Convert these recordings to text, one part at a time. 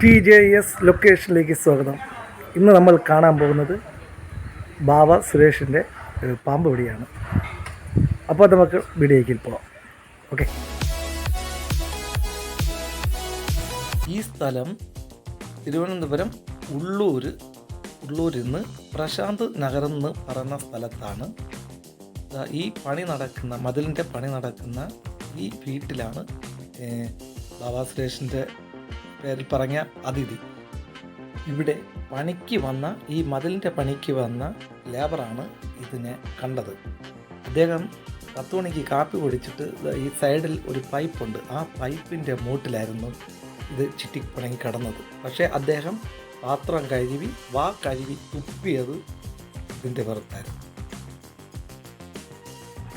T J S ലൊക്കേഷനിലേക്ക് സ്വാഗതം. ഇന്ന് നമ്മൾ കാണാൻ പോകുന്നത് ബാബ സുരേഷിന്റെ പാമ്പ് പിടിയാണ് അപ്പോൾ നമുക്ക് വീഡിയോയ്ക്ക് പോവാം ഓക്കെ. ഈ സ്ഥലം തിരുവനന്തപുരം ഉള്ളൂർ ഉള്ളൂരിൽ നിന്ന് പ്രശാന്ത് നഗരം എന്ന് പറയുന്ന സ്ഥലത്താണ് ഈ പണി നടക്കുന്ന മതിലിന്റെ പണി നടക്കുന്ന ഈ വീട്ടിലാണ് ബാബാ സുരേഷിന്റെ പേരിൽ പറഞ്ഞ അതിഥി. ഇവിടെ പണിക്ക് വന്ന ഈ മതിലിന്റെ പണിക്ക് വന്ന ലേബറാണ് ഇതിനെ കണ്ടത്. അദ്ദേഹം പത്ത് മണിക്ക് കാപ്പി കുടിച്ചിട്ട് ഈ സൈഡിൽ ഒരു പൈപ്പുണ്ട്. ആ പൈപ്പിന്റെ മൂട്ടിലായിരുന്നു ഇത് ചുറ്റിപ്പണങ്ങി കിടന്നത്. പക്ഷേ അദ്ദേഹം പാത്രം കഴുകി വാ കഴുകി തുപ്പിയത് ഇതിന്റെ പുറത്തായിരുന്നു.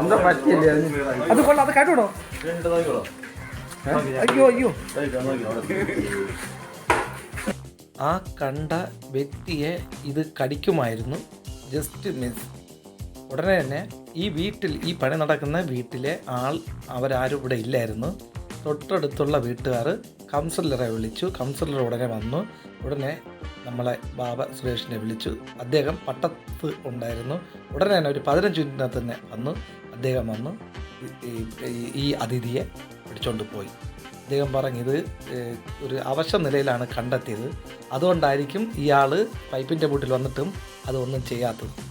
എന്താ പറ്റിയില്ലേ? അത് കൊള്ളാം അത് കേട്ടോ അയ്യോ അയ്യോ. ആ കണ്ട വ്യക്തിയെ ഇത് കടിക്കുമായിരുന്നു. ജസ്റ്റ് മിസ് ഉടനെ തന്നെ ഈ വീട്ടിൽ ഈ പണി നടക്കുന്ന വീട്ടിലെ ആൾ അവരാരും ഇവിടെ ഇല്ലായിരുന്നു. തൊട്ടടുത്തുള്ള വീട്ടുകാർ കൗൺസിലറെ വിളിച്ചു. കൗൺസിലർ ഉടനെ വന്നു. ഉടനെ നമ്മളെ ബാബ സുരേഷിനെ വിളിച്ചു. അദ്ദേഹം പട്ടത്ത് ഉണ്ടായിരുന്നു. ഉടനെ തന്നെ ഒരു പതിനഞ്ച് മിനിറ്റിനകത്ത് തന്നെ വന്നു. അദ്ദേഹം വന്നു. ഈ- അതിഥിയെ പിടിച്ചോണ്ട് പോയി. അദ്ദേഹം പറഞ്ഞത് ഒരു അവശ നിലയിലാണ് കണ്ടെത്തിയത്. അതുകൊണ്ടായിരിക്കും ഇയാൾ പൈപ്പിന്റെ വീട്ടിൽ വന്നിട്ടും അതൊന്നും ചെയ്യാത്തത്.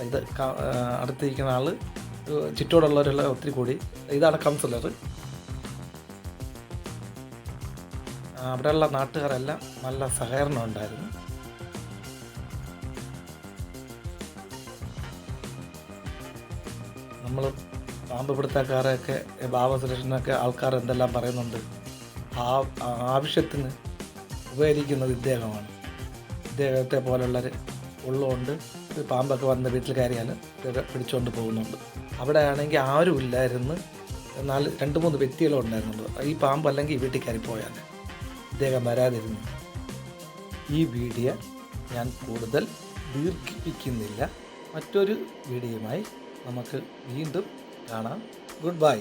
ഇത് അടുത്തിരിക്കുന്ന ആൾ ചുറ്റോടുള്ളവരുള്ള ഒത്തിരി കൂടി. ഇതാണ് കൗൺസിലർ. അവിടെയുള്ള നാട്ടുകാരെല്ലാം നല്ല സഹകരണം ഉണ്ടായിരുന്നു. നമ്മൾ പാമ്പ് പിടുത്തക്കാരെയൊക്കെ ബാബ സുരേഷിനൊക്കെ ആൾക്കാർ എന്തെല്ലാം പറയുന്നുണ്ട് ആ ആവശ്യത്തിന് ഉപകരിക്കുന്നത് ഇദ്ദേഹമാണ്. ഇദ്ദേഹത്തെ പോലുള്ളവർ ഉള്ളതുകൊണ്ട് ഒരു പാമ്പൊക്കെ വന്ന് വീട്ടിൽ കയറിയാൽ ഇതൊക്കെ പിടിച്ചുകൊണ്ട് പോകുന്നുണ്ട്. അവിടെ ആണെങ്കിൽ ആരും ഇല്ലായിരുന്നു. നാല് രണ്ട് മൂന്ന് വ്യക്തികളും ഉണ്ടായിരുന്നുള്ളൂ ഈ പാമ്പ് അല്ലെങ്കിൽ വീട്ടിൽ കയറിപ്പോയാൽ ഇദ്ദേഹം വരാതിരുന്നു. ഈ വീഡിയോ ഞാൻ കൂടുതൽ ദീർഘിപ്പിക്കുന്നില്ല. മറ്റൊരു വീഡിയോയുമായി നമുക്ക് വീണ്ടും കാണാം. Good bye.